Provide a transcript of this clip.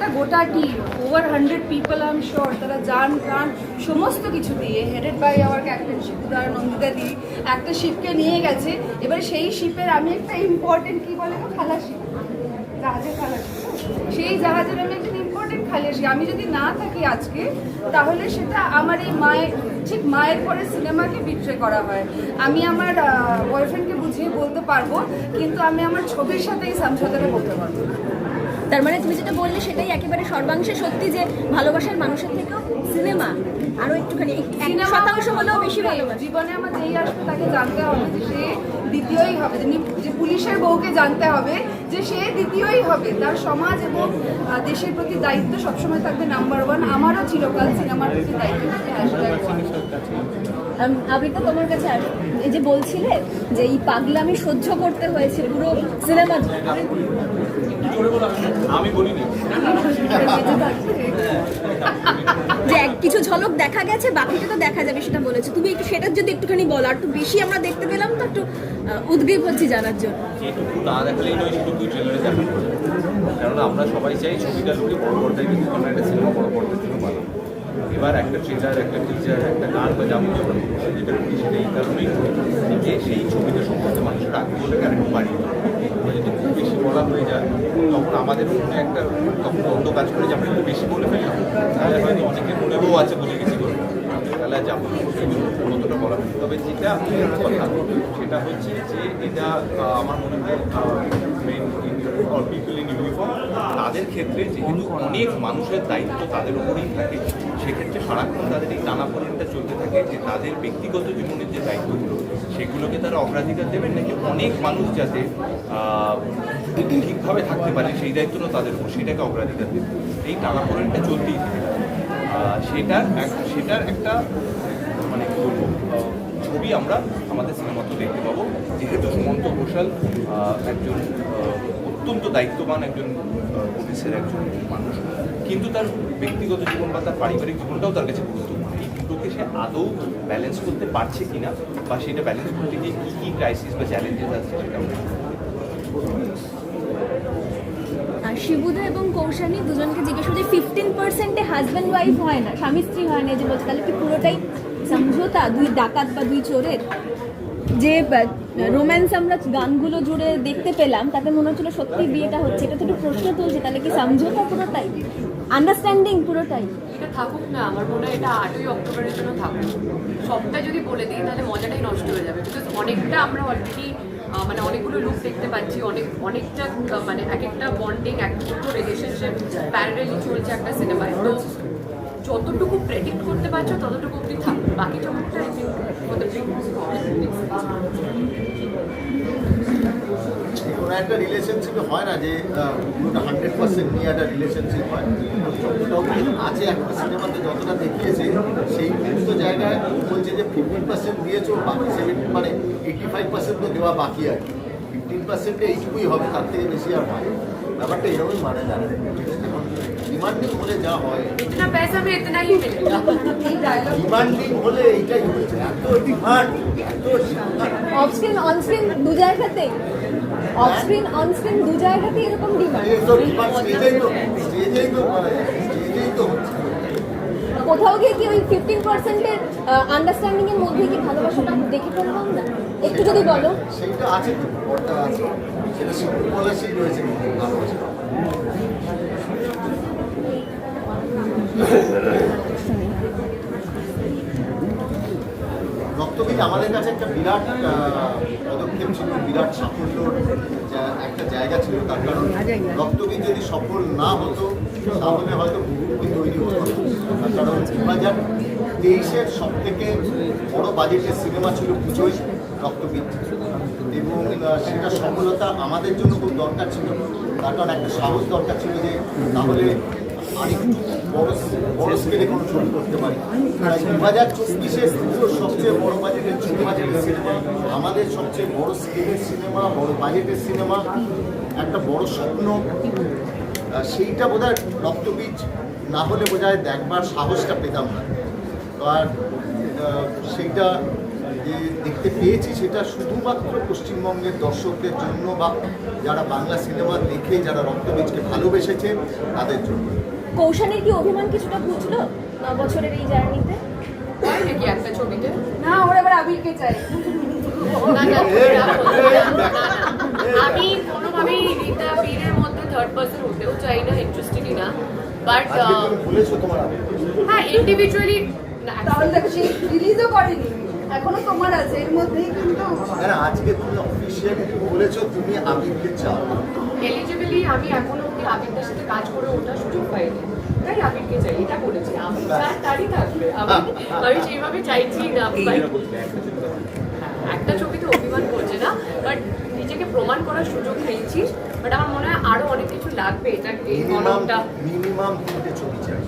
একটা গোটা team over hundred people I am sure তারা যান, প্রাণ, সমস্ত কিছু দিয়ে হেডেড বাই আওয়ার ক্যাপ্টেন শিবুদার নন্দিতা দি একটা শিপকে নিয়ে গেছে। এবার সেই শিপের আমি একটা ইম্পর্টেন্ট কি বলে খালাসি জাহাজের খালাসি? সেই জাহাজের আমি একটা ইম্পর্টেন্ট খালাসি আমি যদি না থাকি আজকে, তাহলে সেটা আমার এই মায়ের, ঠিক মায়ের পরে সিনেমাকে বিট্রে করা হয়। আমি আমার বয়ফ্রেন্ডকে বুঝিয়ে বলতে পারব, কিন্তু আমি আমার ছবির সাথেই সমঝোতাটা বলতে পারব না। তার মানে তুমি যেটা বললে সেটাই একেবারে সর্বাংশে সত্যি যে ভালোবাসার মানুষের থেকেও সিনেমা আরও একটুখানি এক- এক শতাংশ হলেও বেশি। ভালোবাসে জীবনে আমার যেই আসবে তাকে জানতে হবে যে সে দ্বিতীয়ই হবে যে পুলিশের বউকে জানতে হবে যে সে দ্বিতীয়ই হবে তার সমাজ এবং দেশের প্রতি দায়িত্ব সবসময় থাকবে নাম্বার ওয়ান আমারও চিরকাল সিনেমার প্রতি দায়িত্ব hashtag one। তোমার কাছে আস এই যে বলছিলে যে এই পাগলামি সহ্য করতে হয়েছে পুরো সিনেমা আমি বলিনি। কিছু ঝলক দেখা গেছে বাকিটা তো দেখা যাবে সেটা বলেছে। তুমি একটু সেটার যদি একটুখানি বলো আর একটু বেশি আমরা দেখতে পেলাম তো একটু উদ্গ্রীব হচ্ছি জানার জন্য। যেটুকু না দেখালেই নয় সেটুকুই ট্রেলারে দেখানো কারণ আমরা সবাই চাই ছবিটা লোকে বড় পর্দায় আমরা একটা সিনেমা বড় পর্দার জন্য বানাবো। এবার একটা ট্রেলার একটা টিচার একটা গান বা আমরা প্রমোশন যেটা করি সেটা এই কারণেই করি যে সেই ছবিটা সম্পর্কে মানুষের আগ্রহটাকে আরেকটু বাড়িয়ে যদি খুব বেশি বলা হয়ে যায়, তখন আমাদের মধ্যে একটা, তখন অন্য কাজ করে যে আমরা একটু বেশি বলে ফেললাম। তাহলে হয়তো অনেকের মনেও আছে বলে গেছি আর যাব কতটা বলা। তবে যেটা কথা সেটা হচ্ছে যে এটা আমার মনে হয় পিপল ইন ইউনিফর্ম তাদের ক্ষেত্রে যেহেতু অনেক মানুষের দায়িত্ব তাদের উপরেই থাকে সেক্ষেত্রে সারাক্ষণ তাদের এই টানাপোড়েনটা চলতে থাকে যে তাদের ব্যক্তিগত জীবনের যে দায়িত্বগুলো সেগুলোকে তারা অগ্রাধিকার দেবেন নাকি অনেক মানুষ যাতে ঠিকভাবে থাকতে পারে সেই দায়িত্বটাও তাদের উপর সেটাকে অগ্রাধিকার দেবে এই টানাপোড়েনটা চলতেই থাকে। সেটার সেটার একটা মানে কি বলব ছবি আমরা আমাদের সিনেমাতে দেখতে পাবো। যেহেতু সুমন্ত ঘোষাল একজন অত্যন্ত দায়িত্ববান একজন পুলিশের একজন মানুষ। কিন্তু তার ব্যক্তিগত জীবন বা তার পারিবারিক জীবনটাও তার কাছে গুরুত্বপূর্ণ। এই দুটোকে সে আদৌ ব্যালেন্স করতে পারছে কিনা বা সেটা ব্যালেন্স করতে গিয়ে কী কী ক্রাইসিস বা চ্যালেঞ্জেস আছে সেটা শিবুদা এবং কৌশানী দুজনকে জিজ্ঞেস করছি ফিফটিন পার্সেন্টে হাজব্যান্ড ওয়াইফ হয় না, স্বামী স্ত্রী হয় না যে বলছে, তাহলে কি পুরোটাই সমঝোতা, দুই ডাকাত বা দুই চোরের? যে রোম্যান্স আমরা গানগুলো জুড়ে দেখতে পেলাম, তাতে মনে হচ্ছিল সত্যি বিয়েটা হচ্ছে। এটা তো একটু প্রশ্ন তুলছে, তাহলে কি সমঝোতা পুরোটাই? আন্ডারস্ট্যান্ডিং পুরোটাই? এটা থাকুক না, আমার মনে হয় এটা আটই অক্টোবরের জন্য থাকুক। সবটা যদি বলে দিই, তাহলে মজাটাই নষ্ট হয়ে যাবে। বিকজ অনেকটা আমরা অলরেডি মানে অনেকগুলো লুক দেখতে পাচ্ছি, অনেক, অনেকটা মানে এক একটা বন্ডিং এক দুটো রিলেশনশিপ প্যারাডেলি চলছে একটা সিনেমায় তো যতটুকু প্রেডিক্ট করতে পারছ, ততটুকু অব্দি থাকুক বাকি চমকটা কোনো একটা রিলেশনশিপে হয় না যে পুরোটা হান্ড্রেড পার্সেন্ট নিয়ে একটা রিলেশনশিপ হয়। আছে একটা সিনেমাতে যতটা দেখিয়েছে, সেই বিভিন্ন জায়গায় বলছে যে ফিফটিন পার্সেন্ট দিয়েছ, বাকি সেভেন্টি মানে এইটি ফাইভ পার্সেন্ট তো দেওয়া বাকি আছে ফিফটিন পার্সেন্টে এইটুকুই হবে, তার থেকে বেশি আর হয় ব্যাপারটা এরকমই মানে এখন ডিমান্ডিং হলে যা হয় ইতনা पैसा में इतना ही मिलेगा এই dialogue ডিমান্ডিং হলে এইটাই হচ্ছে এত ডিমান্ড এত demand off screen on screen দু জায়গাতেই অফ স্ক্রিন অন স্ক্রিন দু জায়গাতেই এরকম ডিমান্ড এই তো ডিমান্ড স্টেজেই তো স্টেজেই তো মানে স্টেজেই তো হচ্ছে কোথাও গিয়ে কি ওই ফিফটিন পার্সেন্টের আন্ডারস্ট্যান্ডিং এর মধ্যে কি ভালোবাসাটা দেখে ফেললাম না একটু যদি বলো সেইটা আছে তো পর্দা আছে সেটা শিল্পী পলাশেই রয়েছে ভালোবাসা রক্তবীজ আমাদের কাছে একটা বিরাট পদক্ষেপ ছিল, বিরাট সাফল্যর একটা জায়গা ছিল তার কারণ রক্তবীজ যদি সফল না হতো, তাহলে হয়তো বহুমুখী তৈরি হতো। তার কারণ দু হাজার তেইশের সব থেকে বড় বাজেটের সিনেমা ছিল পুজোয় রক্তবীজ এবং সেটা সফলতা আমাদের জন্য খুব দরকার ছিল তার কারণ একটা সাহস দরকার ছিল যে তাহলে আরেকটু বড় বড় স্কেলে করতে পারি। সবচেয়ে বড় সিনেমা। আমাদের সবচেয়ে বড় স্কেলের সিনেমা, বড় সিনেমা, একটা বড় স্বপ্ন। সেইটা বোধ হয় রক্তবীজ না হলে বোধ হয় দেখবার সাহসটা পেতাম না। তো আর সেইটা দেখতে পেয়েছি সেটা শুধুমাত্র পশ্চিমবঙ্গের দর্শকদের জন্য বা যারা বাংলা সিনেমা দেখে যারা রক্তবীজকে ভালোবেসেছে তাদের জন্য কৌশানীর কি অভিমান কিছুটা বুঝলো বছরের এই জার্নিতে নাকি একটা ছবিতে না ওরা আবিরকে চাই। আমি কোনোভাবেই রীতা বীরের মধ্যে থার্ড পার্সন হতেও চাই না ইন্টারেস্টেডই না বাট আজকে তোমার হ্যাঁ ইন্ডিভিজুয়ালি তাহলে দেখো সেই রিলিজও করেনি এখনও তোমার আছে এর মধ্যেই কিন্তু না, আজকে তুমি অফিসিয়ালি বলেছ তুমি চাও। এলিজিবলি আমি এখনও অব্দি আবিরদের সাথে কাজ করে ওঠার সুযোগ পাইনি। তাই চাই এটা বলেছি। আমি চাই তারই থাকবে। আমি আমি সেইভাবে চাইছি না হ্যাঁ, একটা ছবিতে অভিমান করছে না বাট নিজেকে প্রমাণ করার সুযোগ পেয়েছি বাট আমার মনে হয় আরও অনেক কিছু লাগবে এটা মিনিমাম তিনটে ছবি চাই।